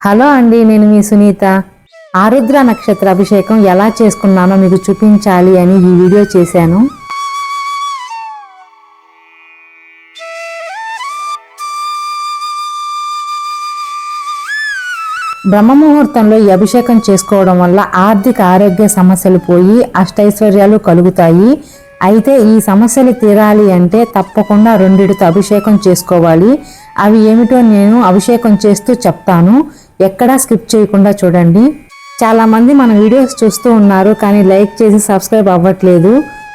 Hello అండి నేను మీ సునీత. ఆరుద్ర నక్షత్ర అభిషేకం ఎలా చేసుకున్నానో మీకు చూపించాలి అని ఈ వీడియో చేశాను. బ్రహ్మముహూర్తంలో ఈ అభిషేకం చేసుకోవడం వల్ల ఆర్థిక ఆరోగ్య సమస్యలు పోయి అష్టైశ్వర్యాలు కలుగుతాయి. అయితే ఈ సమస్యలు తీరాలి అంటే తప్పకుండా రెండిటితో అభిషేకం చేసుకోవాలి. అవి ఏమిటో నేను అభిషేకం చేస్తూ చెప్తాను. ఎక్కడా స్కిప్ చేయకుండా చూడండి. చాలామంది మన వీడియోస్ చూస్తూ ఉన్నారు కానీ లైక్ చేసి సబ్స్క్రైబ్ అవ్వట్లేదు.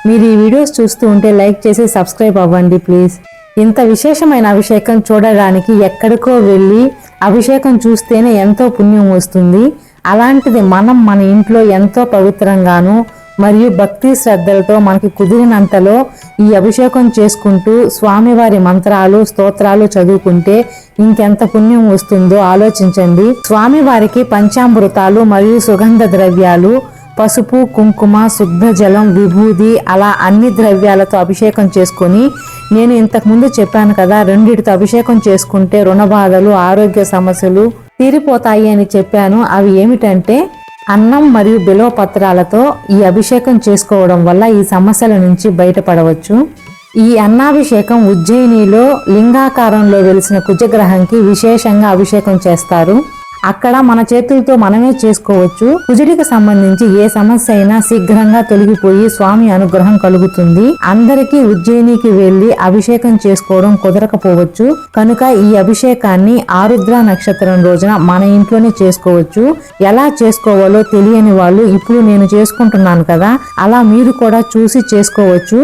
మీరు ఈ వీడియోస్ చూస్తూ ఉంటే లైక్ చేసి సబ్స్క్రైబ్ అవ్వండి ప్లీజ్. ఇంత విశేషమైన అభిషేకం చూడడానికి ఎక్కడికో వెళ్ళి అభిషేకం చూస్తేనే ఎంతో పుణ్యం వస్తుంది. అలాంటిది మనం మన ఇంట్లో ఎంతో పవిత్రంగాను మరియు భక్తి శ్రద్ధలతో మనకి కుదిరినంతలో ఈ అభిషేకం చేసుకుంటూ స్వామివారి మంత్రాలు స్తోత్రాలు చదువుకుంటే ఇంకెంత పుణ్యం వస్తుందో ఆలోచించండి. స్వామివారికి పంచామృతాలు మరియు సుగంధ ద్రవ్యాలు పసుపు కుంకుమ శుద్ధ జలం విభూది అలా అన్ని ద్రవ్యాలతో అభిషేకం చేసుకొని నేను ఇంతకుముందు చెప్పాను కదా రెండిటితో అభిషేకం చేసుకుంటే రుణ బాధలు ఆరోగ్య సమస్యలు తీరిపోతాయి అని చెప్పాను. అవి ఏమిటంటే అన్నం మరియు బిలవ పత్రాలతో ఈ అభిషేకం చేసుకోవడం వల్ల ఈ సమస్యల నుంచి బయటపడవచ్చు. ఈ అన్నాభిషేకం ఉజ్జయినిలో లింగాకారంలో వెలిసిన కుజగ్రహంకి విశేషంగా అభిషేకం చేస్తారు. అక్కడ మన చేతులతో మనమే చేసుకోవచ్చు. కుజుడికి సంబంధించి ఏ సమస్య అయినా శీఘ్రంగా తొలగిపోయి స్వామి అనుగ్రహం కలుగుతుంది. అందరికీ ఉజ్జయినికి వెళ్ళి అభిషేకం చేసుకోవడం కుదరకపోవచ్చు. కనుక ఈ అభిషేకాన్ని ఆరుద్ర నక్షత్రం రోజున మన ఇంట్లోనే చేసుకోవచ్చు. ఎలా చేసుకోవాలో తెలియని వాళ్ళు ఇప్పుడు నేను చేసుకుంటున్నాను కదా అలా మీరు కూడా చూసి చేసుకోవచ్చు.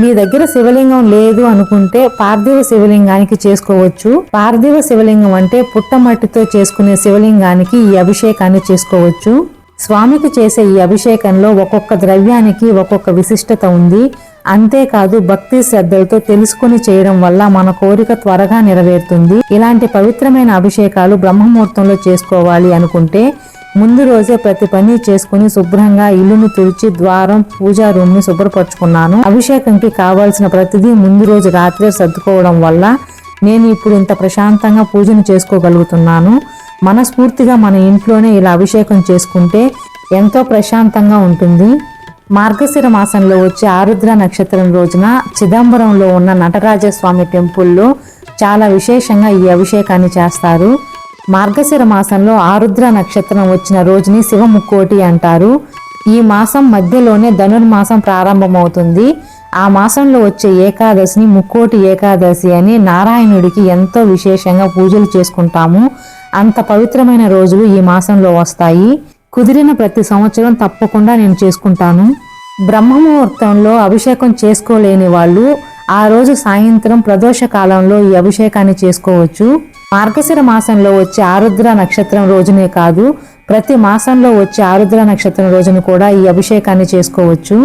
మీ దగ్గర శివలింగం లేదు అనుకుంటే పార్థివ శివలింగానికి చేసుకోవచ్చు. పార్థివ శివలింగం అంటే పుట్టమట్టితో చేసుకునే శివలింగానికి ఈ అభిషేకాన్ని చేసుకోవచ్చు. స్వామికి చేసే ఈ అభిషేకంలో ఒక్కొక్క ద్రవ్యానికి ఒక్కొక్క విశిష్టత ఉంది. అంతేకాదు భక్తి శ్రద్ధలతో తెలుసుకుని చేయడం వల్ల మన కోరిక త్వరగా నెరవేరుతుంది. ఇలాంటి పవిత్రమైన అభిషేకాలు బ్రహ్మముహూర్తంలో చేసుకోవాలి అనుకుంటే ముందు రోజే ప్రతి పని చేసుకుని శుభ్రంగా ఇల్లును తుడిచి ద్వారం పూజా రూమ్ని శుభ్రపరచుకున్నాను. అభిషేకంకి కావాల్సిన ప్రతిదీ ముందు రోజు రాత్రే సర్దుకోవడం వల్ల నేను ఇప్పుడు ఇంత ప్రశాంతంగా పూజను చేసుకోగలుగుతున్నాను. మనస్ఫూర్తిగా మన ఇంట్లోనే ఇలా అభిషేకం చేసుకుంటే ఎంతో ప్రశాంతంగా ఉంటుంది. మార్గశిర మాసంలో వచ్చే ఆరుద్ర నక్షత్రం రోజున చిదంబరంలో ఉన్న నటరాజస్వామి టెంపుల్లో చాలా విశేషంగా ఈ అభిషేకాన్ని చేస్తారు. మార్గశిర మాసంలో ఆరుద్ర నక్షత్రం వచ్చిన రోజుని శివముక్కోటి అంటారు. ఈ మాసం మధ్యలోనే ధనుర్మాసం ప్రారంభమవుతుంది. ఆ మాసంలో వచ్చే ఏకాదశిని ముక్కోటి ఏకాదశి అని నారాయణుడికి ఎంతో విశేషంగా పూజలు చేసుకుంటాము. అంత పవిత్రమైన రోజులు ఈ మాసంలో వస్తాయి. కుదిరిన ప్రతి సంవత్సరం తప్పకుండా నేను చేసుకుంటాను. బ్రహ్మముహూర్తంలో అభిషేకం చేసుకోలేని వాళ్ళు ఆ రోజు సాయంత్రం ప్రదోష కాలంలో ఈ అభిషేకాన్ని చేసుకోవచ్చు. మార్గశిర మాసంలో వచ్చే ఆరుద్ర నక్షత్రం రోజునే కాదు ప్రతి మాసంలో వచ్చే ఆరుద్ర నక్షత్రం రోజున కూడా ఈ అభిషేకాన్ని చేసుకోవచ్చు.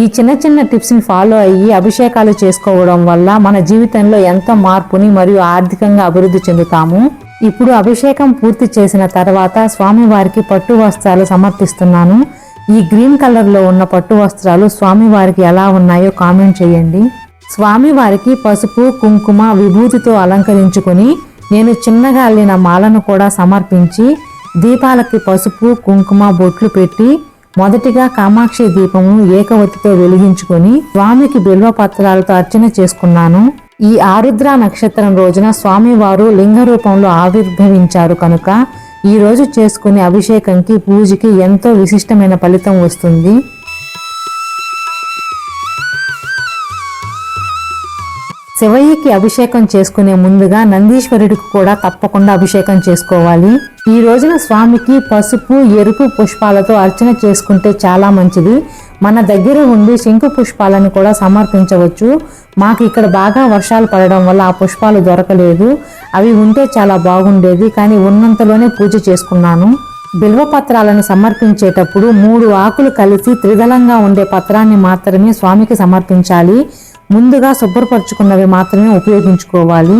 ఈ చిన్న చిన్న టిప్స్ని ఫాలో అయ్యి అభిషేకాలు చేసుకోవడం వల్ల మన జీవితంలో ఎంతో మార్పుని మరియు ఆర్థికంగా అభివృద్ధి చెందుతాము. ఇప్పుడు అభిషేకం పూర్తి చేసిన తర్వాత స్వామివారికి పట్టు వస్త్రాలు సమర్పిస్తున్నాను. ఈ గ్రీన్ కలర్లో ఉన్న పట్టు వస్త్రాలు స్వామివారికి ఎలా ఉన్నాయో కామెంట్ చేయండి. స్వామివారికి పసుపు కుంకుమ విభూతితో అలంకరించుకొని నేను చిన్నగా అల్లిన మాలను కూడా సమర్పించి దీపాలకి పసుపు కుంకుమ బొట్లు పెట్టి మొదటిగా కామాక్షి దీపము ఏకవతితో వెలిగించుకొని స్వామికి బిల్వ పత్రాలతో అర్చన చేసుకున్నాను. ఈ ఆరుద్ర నక్షత్రం రోజున స్వామివారు లింగ రూపంలో ఆవిర్భవించారు కనుక ఈరోజు చేసుకునే అభిషేకంకి పూజకి ఎంతో విశిష్టమైన ఫలితం వస్తుంది. శివయ్యకి అభిషేకం చేసుకునే ముందుగా నందీశ్వరుడికి కూడా తప్పకుండా అభిషేకం చేసుకోవాలి. ఈ రోజున స్వామికి పసుపు ఎరుపు పుష్పాలతో అర్చన చేసుకుంటే చాలా మంచిది. మన దగ్గర ఉండి శంకు పుష్పాలను కూడా సమర్పించవచ్చు. మాకు ఇక్కడ బాగా వర్షాలు పడడం వల్ల ఆ పుష్పాలు దొరకలేదు. అవి ఉంటే చాలా బాగుండేది కానీ ఉన్నంతలోనే పూజ చేసుకున్నాను. బిల్వ పత్రాలను సమర్పించేటప్పుడు మూడు ఆకులు కలిసి త్రిదళంగా ఉండే పత్రాన్ని మాత్రమే స్వామికి సమర్పించాలి. ముందుగా శుభ్రపరచుకున్నవి మాత్రమే ఉపయోగించుకోవాలి.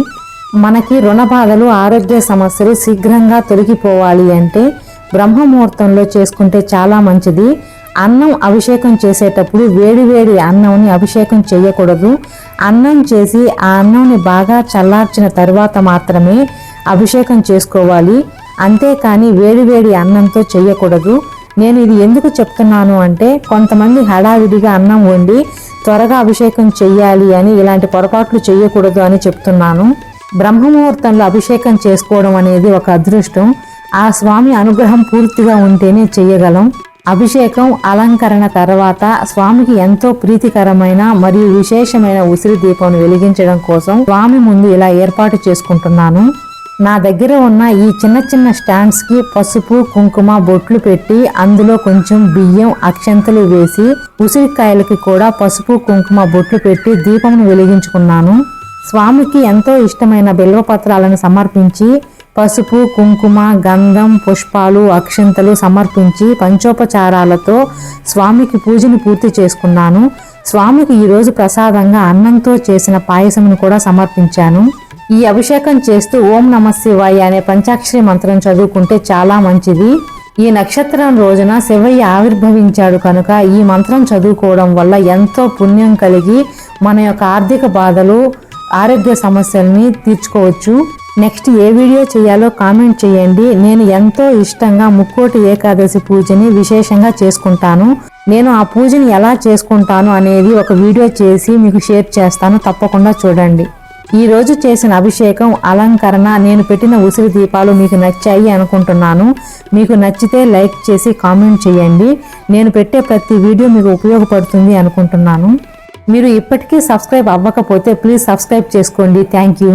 మనకి రుణ బాధలు ఆరోగ్య సమస్యలు శీఘ్రంగా తొలగిపోవాలి అంటే బ్రహ్మముహూర్తంలో చేసుకుంటే చాలా మంచిది. అన్నం అభిషేకం చేసేటప్పుడు వేడి వేడి అన్నంని అభిషేకం చేయకూడదు. అన్నం చేసి ఆ అన్నంని బాగా చల్లార్చిన తర్వాత మాత్రమే అభిషేకం చేసుకోవాలి. అంతేకాని వేడివేడి అన్నంతో చేయకూడదు. నేను ఇది ఎందుకు చెప్తున్నాను అంటే కొంతమంది హడావిడిగా అన్నం వండి త్వరగా అభిషేకం చెయ్యాలి అని ఇలాంటి పొరపాట్లు చేయకూడదు అని చెప్తున్నాను. బ్రహ్మముహూర్తంలో అభిషేకం చేసుకోవడం అనేది ఒక అదృష్టం. ఆ స్వామి అనుగ్రహం పూర్తిగా ఉంటేనే చేయగలం అభిషేకం అలంకరణ తర్వాత స్వామికి ఎంతో ప్రీతికరమైన మరియు విశేషమైన ఉసిరి దీపం వెలిగించడం కోసం స్వామి ముందు ఇలా ఏర్పాటు చేసుకుంటున్నాను. నా దగ్గర ఉన్న ఈ చిన్న చిన్న స్టాండ్స్కి పసుపు కుంకుమ బొట్లు పెట్టి అందులో కొంచెం బియ్యం అక్షంతలు వేసి ఉసిరికాయలకి కూడా పసుపు కుంకుమ బొట్లు పెట్టి దీపమును వెలిగించుకున్నాను. స్వామికి ఎంతో ఇష్టమైన బిల్వపత్రాలను సమర్పించి పసుపు కుంకుమ గంధం పుష్పాలు అక్షంతలు సమర్పించి పంచోపచారాలతో స్వామికి పూజను పూర్తి చేసుకున్నాను. స్వామికి ఈరోజు ప్రసాదంగా అన్నంతో చేసిన పాయసమును కూడా సమర్పించాను. ఈ అభిషేకం చేస్తూ ఓం నమ శివాయ అనే పంచాక్షరి మంత్రం చదువుకుంటే చాలా మంచిది. ఈ నక్షత్రం రోజున శివయ్య ఆవిర్భవించాడు కనుక ఈ మంత్రం చదువుకోవడం వల్ల ఎంతో పుణ్యం కలిగి మన యొక్క ఆర్థిక బాధలు ఆరోగ్య సమస్యల్ని తీర్చుకోవచ్చు. నెక్స్ట్ ఏ వీడియో చేయాలో కామెంట్ చేయండి. నేను ఎంతో ఇష్టంగా ముక్కోటి ఏకాదశి పూజని విశేషంగా చేసుకుంటాను. నేను ఆ పూజని ఎలా చేసుకుంటాను అనేది ఒక వీడియో చేసి మీకు షేర్ చేస్తాను. తప్పకుండా చూడండి. ఈ రోజు చేసిన అభిషేకం అలంకరణ నేను పెట్టిన ఉసిరి దీపాలు మీకు నచ్చాయి అనుకుంటున్నాను. మీకు నచ్చితే లైక్ చేసి కామెంట్ చేయండి. నేను పెట్టే ప్రతి వీడియో మీకు ఉపయోగపడుతుంది అనుకుంటున్నాను. మీరు ఇప్పటికీ సబ్స్క్రైబ్ అవ్వకపోతే ప్లీజ్ సబ్స్క్రైబ్ చేసుకోండి. Thank you.